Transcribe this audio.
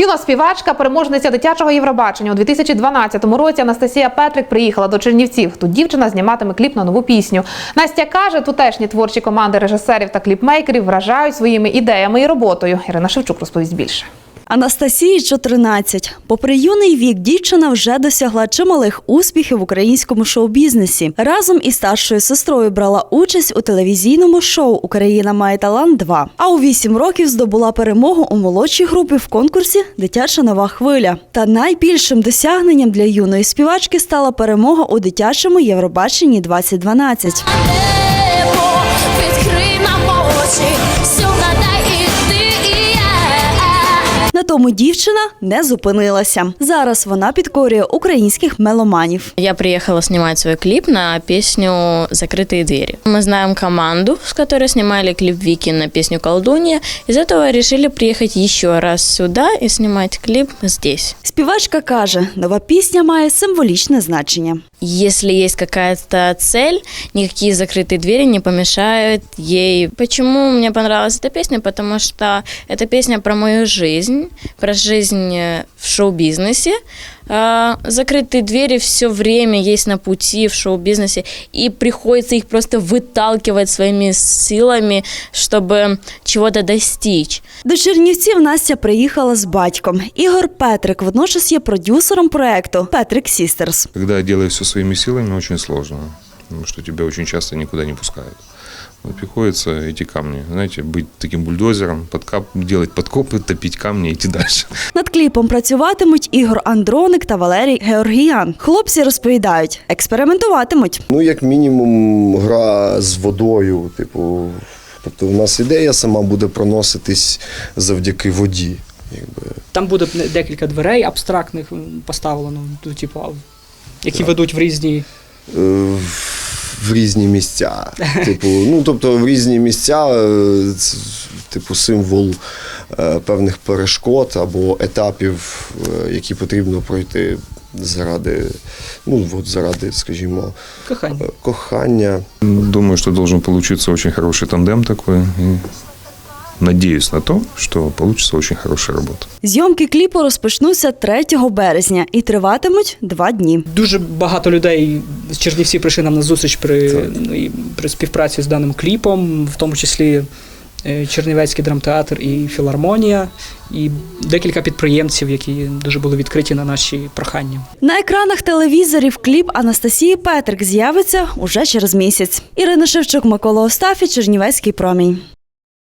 Юна співачка, переможниця дитячого Євробачення у 2012 році. Анастасія Петрик приїхала до Чернівців. Тут дівчина зніматиме кліп на нову пісню. Настя каже, тутешні творчі команди режисерів та кліпмейкерів вражають своїми ідеями і роботою. Ірина Шевчук розповість більше. Анастасії 14. Попри юний вік, дівчина вже досягла чималих успіхів в українському шоу-бізнесі. Разом із старшою сестрою брала участь у телевізійному шоу Україна має талант 2 А у 8 років здобула перемогу у молодшій групі в конкурсі Дитяча нова хвиля. Та найбільшим досягненням для юної співачки стала перемога у дитячому Євробаченні 2012. На тому дівчина не зупинилася. Зараз вона підкорює українських меломанів. Я приехала снимать свой клип на песню «Закрытые двери». Мы знаем команду, с которой снимали клип Вики на песню «Колдунья». Из этого решили приехать еще раз сюда и снимать клип здесь. Співачка каже, нова пісня має символічне значення. Если есть какая-то цель, никакие закрытые двери не помешают ей. Почему мне понравилась эта песня? Потому что эта песня про мою жизнь, про жизнь э, в шоу-бизнесе. А, Закрытые двери все время есть на пути в шоу-бизнесе, и приходится их просто выталкивать своими силами, чтобы чего-то достичь. До Чернівців Настя приїхала з батьком. Ігор Петрик водночас є продюсером проекту Петрик Сістерс. Когда делаешь все своими силами, очень сложно, потому что тебя очень часто никуда не пускают. Вот приходится эти камни, знаете, быть таким бульдозером, подкап, делать подкопы, топить камни и идти дальше. Над кліпом працюватимуть Ігор Андроник та Валерій Георгіян. Хлопці розповідають, експериментуватимуть. Ну, як мінімум, гра з водою. Типу, тобто, у нас ідея сама буде проноситись завдяки воді. Якби. Там буде декілька дверей абстрактних м, поставлено, ну, типу, які ведуть в різні. Е, в різні місця. Типу, ну, тобто, в різні місця, е, типу, символ е, певних перешкод або етапів, е, які потрібно пройти заради, ну, от заради, скажімо, Кохання. кохання. Думаю, що должен получиться очень хороший тандем такой. И надеюсь на то, что получится очень хорошая работа. Зйомки кліпу розпочнуться 3 березня і триватимуть два дні. Дуже багато людей з Чернівців прийшли нам на зустріч при, ну, і при співпраці з даним кліпом, в тому числі е, Чернівецький драмтеатр і філармонія, і декілька підприємців, які дуже були відкриті на наші прохання. На екранах телевізорів кліп Анастасії Петрик з'явиться уже через місяць. Ірина Шевчук, Микола Остафі, Чернівецький промінь.